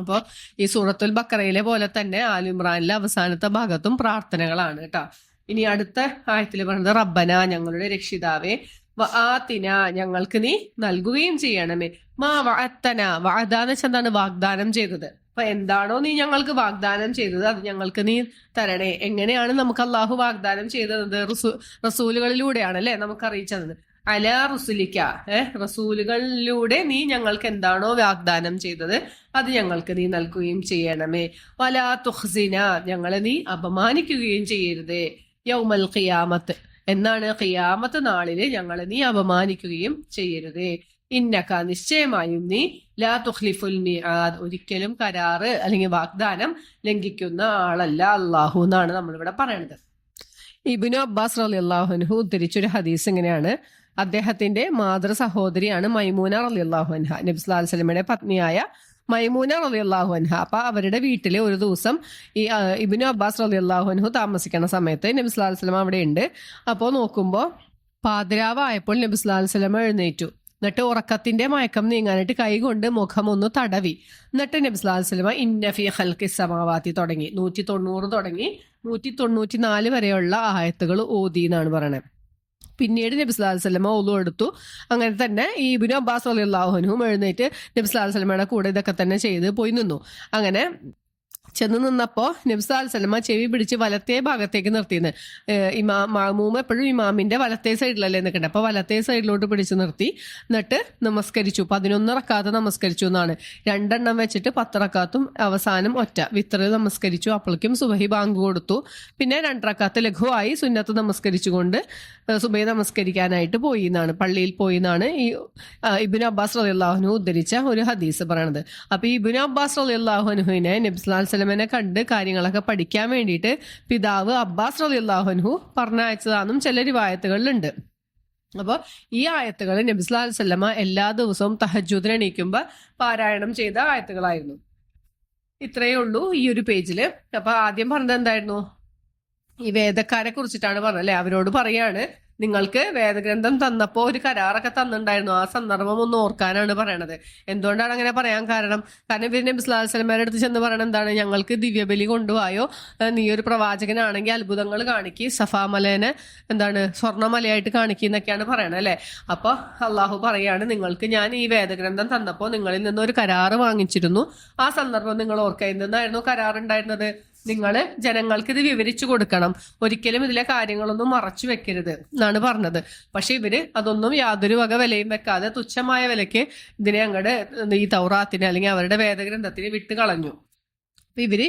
അപ്പോ ഈ സൂറത്തുൽ ബക്കറയിലെ പോലെ തന്നെ ആലിമ്രാനിലെ അവസാനത്തെ ഭാഗത്തും പ്രാർത്ഥനകളാണ് കേട്ടോ. ഇനി അടുത്ത ആയത്തിൽ പറയുന്നത് റബ്ബന ഞങ്ങളുടെ രക്ഷിതാവേ വആത്തിന ഞങ്ങൾക്ക് നീ നൽകുകയും ചെയ്യണമേ. മാ വഅത്തന വഅദാന്ന് വെച്ചാൽ വാഗ്ദാനം ചെയ്തത്. അപ്പൊ എന്താണോ നീ ഞങ്ങൾക്ക് വാഗ്ദാനം ചെയ്തത് അത് ഞങ്ങൾക്ക് നീ തരണേ. എങ്ങനെയാണ് നമുക്ക് അള്ളാഹു വാഗ്ദാനം ചെയ്തത്? റസൂ റസൂലുകളിലൂടെയാണ് അല്ലെ നമുക്ക് അറിയിച്ചത്. അല റുസുലിക്ക. ഏഹ് റസൂലുകളിലൂടെ നീ ഞങ്ങൾക്ക് എന്താണോ വാഗ്ദാനം ചെയ്തത് അത് ഞങ്ങൾക്ക് നീ നൽകുകയും ചെയ്യണമേ. വലാ തുഹ്സിന ഞങ്ങളെ നീ അപമാനിക്കുകയും ചെയ്യരുതേ. യൗമൽ ഖിയാമത്ത്. എന്നാണ് ഖിയാമത്ത് നാളിൽ ഞങ്ങളെ നീ അപമാനിക്കുകയും ചെയ്യരുതേ. ഇന്നക്ക നിശ്ചയമായും നീ ലാ തുഹ്ലിഫുൽ മിആദ് ഒരിക്കലും കരാറ് അല്ലെങ്കിൽ വാഗ്ദാനം ലംഘിക്കുന്ന ആളല്ല അള്ളാഹു എന്നാണ് നമ്മളിവിടെ പറയണത്. ഇബിനു അബ്ബാസ് റലി അള്ളാഹുൻഹു ഉദ്ധരിച്ചൊരു ഹദീസ് ഇങ്ങനെയാണ്. അദ്ദേഹത്തിന്റെ മാതൃ സഹോദരിയാണ് മൈമൂന റലി അള്ളാഹു അൻഹ നബ്സ്ലാ സ്വലമയുടെ പത്നിയായ മൈമൂന റലി അള്ളാഹു അൻഹ. അപ്പൊ അവരുടെ വീട്ടിലെ ഒരു ദിവസം ഈ ഇബിനു അബ്ബാസ് റലി അള്ളാഹു അൻഹു താമസിക്കുന്ന സമയത്ത് നബ്സ്ലാ സ്വലം അവിടെ ഉണ്ട്. അപ്പോൾ നോക്കുമ്പോൾ പാതിരാവായപ്പോൾ നബ്സ്ലാ സ്വലം എഴുന്നേറ്റു. എന്നിട്ട് ഉറക്കത്തിന്റെ മയക്കം നീങ്ങാനായിട്ട് കൈകൊണ്ട് മുഖം ഒന്ന് തടവി. എന്നിട്ട് നബ്സ്ലാ സ്വലമ ഇന്നഫി ഹൽക്കി സമാവാത്തി തുടങ്ങി നൂറ്റി തൊണ്ണൂറ് തുടങ്ങി. നൂറ്റി തൊണ്ണൂറ്റി നാല് വരെയുള്ള ആയത്തുകൾ ഓതി എന്നാണ് പറയണത് പിന്നീട് നബി അലൈഹി വസല്ലമ ഒന്നു എടുത്തു. അങ്ങനെ തന്നെ ഈ ഇബിനു അബ്ബാസ് അലി അള്ളാഹുനും എഴുന്നേറ്റ് നബി അലൈഹി വസല്ലമയുടെ കൂടെ ഇതൊക്കെ തന്നെ ചെയ്ത് പോയി നിന്നു. അങ്ങനെ ചെന്ന് നിന്നപ്പോ നബ്സാൽ സലമ ചെവി പിടിച്ച് വലത്തേ ഭാഗത്തേക്ക് നിർത്തിയെന്ന് ഇമാ മാമൂമ എപ്പോഴും ഇമാമിന്റെ വലത്തേ സൈഡിലല്ലേ നിൽക്കണ്ടേ അപ്പൊ വലത്തേ സൈഡിലോട്ട് പിടിച്ച് നിർത്തി. എന്നിട്ട് നമസ്കരിച്ചു. പതിനൊന്ന് റക്കാത്ത് നമസ്കരിച്ചു എന്നാണ്. രണ്ടെണ്ണം വെച്ചിട്ട് പത്തിറക്കാത്തും അവസാനം ഒറ്റ. വിത്ര നമസ്കരിച്ചു. അപ്പോഴേക്കും സുബഹി ബാങ്ക് കൊടുത്തു. പിന്നെ രണ്ടറക്കാത്ത് ലഘുവായി സുന്നത്ത് നമസ്കരിച്ചുകൊണ്ട് സുബൈ നമസ്കരിക്കാനായിട്ട് പോയി എന്നാണ്. പള്ളിയിൽ പോയി എന്നാണ് ഈ ഇബിൻ അബ്ബാസ് റളിയല്ലാഹുനു ഉദ്ധരിച്ച ഒരു ഹദീസ് പറയണത്. അപ്പൊ ഈ ഇബിൻ അബ്ബാസ് റളിയല്ലാഹുനുവിനെ നബ്സ്ലാൽ സ്വലമനെ കണ്ട് കാര്യങ്ങളൊക്കെ പഠിക്കാൻ വേണ്ടിയിട്ട് പിതാവ് അബ്ബാസ് റളിയല്ലാഹുൻഹു പറഞ്ഞയച്ചതാണെന്നും ചില റിവായത്തുകളിലുണ്ട്. അപ്പോൾ ഈ ആയത്തുകൾ നബിസ്ലാൽ വല്ലമ എല്ലാ ദിവസവും തഹജൂദിന് എണീക്കുമ്പോൾ പാരായണം ചെയ്ത ആയത്തുകളായിരുന്നു. ഇത്രയേ ഉള്ളൂ ഈ ഒരു പേജിൽ അപ്പൊ ആദ്യം പറഞ്ഞത് എന്തായിരുന്നു? ഈ വേദക്കാരെ കുറിച്ചിട്ടാണ് പറഞ്ഞത് അല്ലെ? അവരോട് പറയാണ്. നിങ്ങൾക്ക് വേദഗ്രന്ഥം തന്നപ്പോൾ ഒരു കരാറൊക്കെ തന്നിട്ടുണ്ടായിരുന്നു. ആ സന്ദർഭം ഒന്ന് ഓർക്കാനാണ് പറയണത്. എന്തുകൊണ്ടാണ് അങ്ങനെ പറയാൻ കാരണം? കാരണം ഇവർ നബി വസല്ലമയുടെ അടുത്ത് ചെന്ന് പറയണത് എന്താണ്? ഞങ്ങൾക്ക് ദിവ്യബലി കൊണ്ടുപോയോ? നീ ഒരു പ്രവാചകനാണെങ്കിൽ അത്ഭുതങ്ങൾ കാണിക്കി. സഫാമലേനെ എന്താണ് സ്വർണമലയായിട്ട് കാണിക്കുന്നൊക്കെയാണ് പറയണത് അല്ലേ? അപ്പോൾ അള്ളാഹു പറയാണ് നിങ്ങൾക്ക് ഞാൻ ഈ വേദഗ്രന്ഥം തന്നപ്പോൾ നിങ്ങളിൽ നിന്ന് ഒരു കരാറ് വാങ്ങിച്ചിരുന്നു. ആ സന്ദർഭം നിങ്ങൾ ഓർക്കുക എന്തെന്നായിരുന്നു കരാർ ഉണ്ടായിരുന്നത് നിങ്ങൾ ജനങ്ങൾക്ക് ഇത് വിവരിച്ചു കൊടുക്കണം. ഒരിക്കലും ഇതിലെ കാര്യങ്ങളൊന്നും മറച്ചു വെക്കരുത് എന്നാണ് പറഞ്ഞത്. പക്ഷെ ഇവർ അതൊന്നും യാതൊരു വക വിലയും വെക്കാതെ തുച്ഛമായ വിലയ്ക്ക് ഇതിനെ അങ്ങോട്ട് ഈ തൗറാത്തിനെ അല്ലെങ്കിൽ അവരുടെ വേദഗ്രന്ഥത്തിന് വിട്ട് കളഞ്ഞു. അപ്പൊ ഇവർ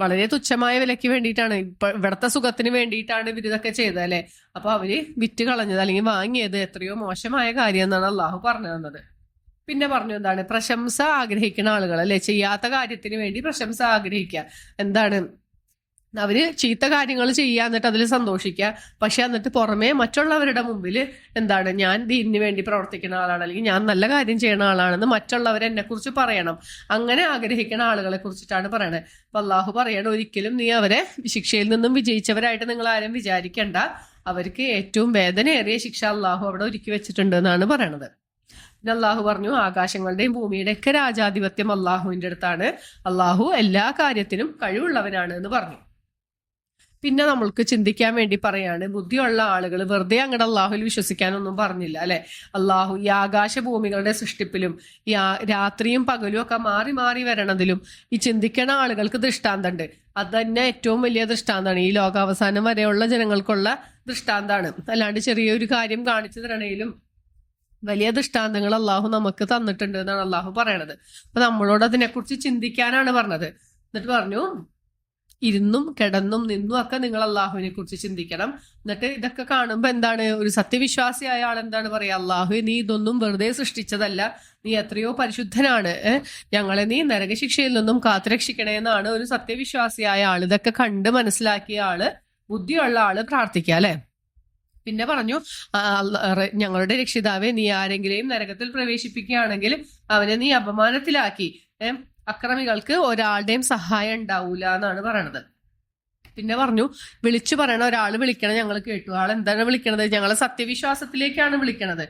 വളരെ തുച്ഛമായ വിലയ്ക്ക് വേണ്ടിയിട്ടാണ് ഇപ്പൊ ഇവിടുത്തെ സുഖത്തിന് വേണ്ടിയിട്ടാണ് ഇവർ ഇതൊക്കെ ചെയ്തത് അല്ലെ അപ്പൊ അവർ വിറ്റ് കളഞ്ഞത് അല്ലെങ്കിൽ വാങ്ങിയത് എത്രയോ മോശമായ കാര്യം എന്നാണ് അള്ളാഹു പറഞ്ഞു തന്നത്. പിന്നെ പറഞ്ഞു എന്താണ്? പ്രശംസ ആഗ്രഹിക്കുന്ന ആളുകൾ അല്ലെ? ചെയ്യാത്ത കാര്യത്തിന് വേണ്ടി പ്രശംസ ആഗ്രഹിക്കുക. എന്താണ്? അവർ ചീത്ത കാര്യങ്ങൾ ചെയ്യുക എന്നിട്ട് അതിൽ സന്തോഷിക്കുക. പക്ഷെ എന്നിട്ട് പുറമേ മറ്റുള്ളവരുടെ മുമ്പിൽ എന്താണ്? ഞാൻ ദീനിന് വേണ്ടി പ്രവർത്തിക്കുന്ന ആളാണ് അല്ലെങ്കിൽ ഞാൻ നല്ല കാര്യം ചെയ്യുന്ന ആളാണെന്ന് മറ്റുള്ളവർ എന്നെ കുറിച്ച് പറയണം. അങ്ങനെ ആഗ്രഹിക്കുന്ന ആളുകളെ കുറിച്ചിട്ടാണ് പറയണത്. അപ്പൊ അള്ളാഹു പറയണ ഒരിക്കലും നീ അവരെ ശിക്ഷയിൽ നിന്നും വിജയിച്ചവരായിട്ട് നിങ്ങൾ ആരും വിചാരിക്കേണ്ട. അവർക്ക് ഏറ്റവും വേദനയേറിയ ശിക്ഷ അള്ളാഹു അവിടെ ഒരുക്കി വെച്ചിട്ടുണ്ട് എന്നാണ് പറയണത്. അള്ളാഹു പറഞ്ഞു ആകാശങ്ങളുടെയും ഭൂമിയുടെ ഒക്കെ രാജാധിപത്യം അള്ളാഹുവിന്റെ അടുത്താണ്. അള്ളാഹു എല്ലാ കാര്യത്തിനും കഴിവുള്ളവനാണ് എന്ന് പറഞ്ഞു. പിന്നെ നമ്മൾക്ക് ചിന്തിക്കാൻ വേണ്ടി പറയാണ് ബുദ്ധിയുള്ള ആളുകൾ വെറുതെ അങ്ങടെ അള്ളാഹുവിൽ വിശ്വസിക്കാനൊന്നും പറഞ്ഞില്ല അല്ലെ? അള്ളാഹു ഈ ആകാശ ഭൂമികളുടെ സൃഷ്ടിപ്പിലും ഈ രാത്രിയും പകലും ഒക്കെ മാറി മാറി വരണതിലും ഈ ചിന്തിക്കണ ആളുകൾക്ക് ദൃഷ്ടാന്തമുണ്ട് അത് തന്നെ ഏറ്റവും വലിയ ദൃഷ്ടാന്തമാണ് ഈ ലോകാവസാനം വരെയുള്ള ജനങ്ങൾക്കുള്ള ദൃഷ്ടാന്താണ്. അല്ലാണ്ട് ചെറിയൊരു കാര്യം കാണിച്ചു തരണേലും വലിയ ദൃഷ്ടാന്തങ്ങൾ അള്ളാഹു നമുക്ക് തന്നിട്ടുണ്ട് എന്നാണ് അള്ളാഹു പറയണത്. അപ്പൊ നമ്മളോട് അതിനെക്കുറിച്ച് ചിന്തിക്കാനാണ് പറഞ്ഞത്. എന്നിട്ട് പറഞ്ഞു ഇരുന്നും കിടന്നും നിന്നും ഒക്കെ നിങ്ങൾ അള്ളാഹുവിനെ കുറിച്ച് ചിന്തിക്കണം. എന്നിട്ട് ഇതൊക്കെ കാണുമ്പോൾ എന്താണ്? ഒരു സത്യവിശ്വാസിയായ ആൾ എന്താണ് പറയാ? അള്ളാഹു നീ ഇതൊന്നും വെറുതെ സൃഷ്ടിച്ചതല്ല. നീ എത്രയോ പരിശുദ്ധനാണ്. ഞങ്ങളെ നീ നരകശിക്ഷയിൽ നിന്നും കാത്തുരക്ഷിക്കണേ എന്നാണ് ഒരു സത്യവിശ്വാസിയായ ആൾ ഇതൊക്കെ കണ്ട് മനസ്സിലാക്കിയ ആൾ ബുദ്ധിയുള്ള ആൾ പ്രാർത്ഥിക്കുക അല്ലെ? പിന്നെ പറഞ്ഞു ഞങ്ങളുടെ രക്ഷിതാവെ നീ ആരെങ്കിലും നരകത്തിൽ പ്രവേശിപ്പിക്കുകയാണെങ്കിൽ അവനെ നീ അപമാനത്തിലാക്കി. അക്രമികൾക്ക് ഒരാളുടെയും സഹായം ഉണ്ടാവൂല എന്നാണ് പറയണത്. പിന്നെ പറഞ്ഞു വിളിച്ചു പറയണ ഒരാൾ വിളിക്കണം ഞങ്ങൾ കേട്ടു. ആൾ എന്താണ് വിളിക്കണത്? ഞങ്ങളെ സത്യവിശ്വാസത്തിലേക്കാണ് വിളിക്കണത്.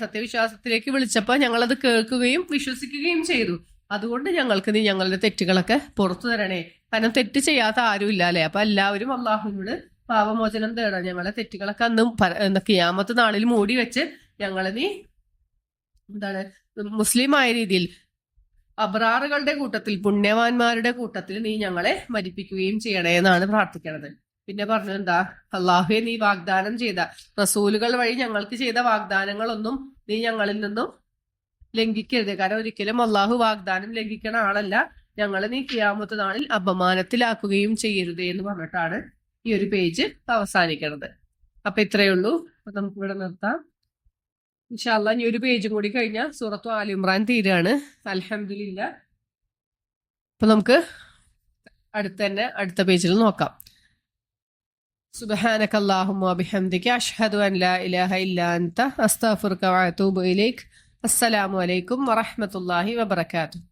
സത്യവിശ്വാസത്തിലേക്ക് വിളിച്ചപ്പോൾ ഞങ്ങളത് കേൾക്കുകയും വിശ്വസിക്കുകയും ചെയ്തു. അതുകൊണ്ട് ഞങ്ങൾക്ക് നീ ഞങ്ങളുടെ തെറ്റുകളൊക്കെ പുറത്തു തരണേ. കാരണം തെറ്റ് ചെയ്യാത്ത ആരും ഇല്ല അല്ലെ? അപ്പൊ എല്ലാവരും അള്ളാഹുവിനോട് പാപമോചനം തേടാം ഞങ്ങളെ തെറ്റുകളൊക്കെ അന്ന് കിയാമത്ത് നാളിൽ മൂടി വെച്ച് ഞങ്ങളെ നീ എന്താണ് മുസ്ലിം ആയ രീതിയിൽ അബ്രാറുകളുടെ കൂട്ടത്തിൽ പുണ്യവാന്മാരുടെ കൂട്ടത്തിൽ നീ ഞങ്ങളെ മരിപ്പിക്കുകയും ചെയ്യണേ എന്നാണ് പ്രാർത്ഥിക്കണത്. പിന്നെ പറഞ്ഞു എന്താ? നീ വാഗ്ദാനം ചെയ്ത റസൂലുകൾ വഴി ഞങ്ങൾക്ക് ചെയ്ത വാഗ്ദാനങ്ങളൊന്നും നീ ഞങ്ങളിൽ നിന്നും ലംഘിക്കരുത്. കാരണം ഒരിക്കലും അള്ളാഹു വാഗ്ദാനം ലംഘിക്കണ ആളല്ല. ഞങ്ങളെ നീ കിയാമത്ത് നാളിൽ അപമാനത്തിലാക്കുകയും ചെയ്യരുത് എന്ന് പറഞ്ഞിട്ടാണ് ഈ ഒരു പേജ് അവസാനിക്കണത്. അപ്പൊ ഇത്രയേ ഉള്ളൂ. നമുക്ക് ഇവിടെ നിർത്താം. ഇൻഷാല്ല ഇനി ഒരു പേജും കൂടി കഴിഞ്ഞാൽ സൂറത്തു ആലിമ്രാൻ തീരാണ്. അലഹമില്ല അപ്പൊ നമുക്ക് അടുത്ത തന്നെ അടുത്ത പേജിൽ നോക്കാം. സുബഹാനക അല്ലാഹുമ്മ ബിഹംദിക അഷ്ഹദു അൻ ലാ ഇലാഹ أنت അൻത അസ്തഗ്ഫിറുക إليك ഇലൈക്. അസ്സലാമു അലൈക്കും الله വബറകാതുഹു.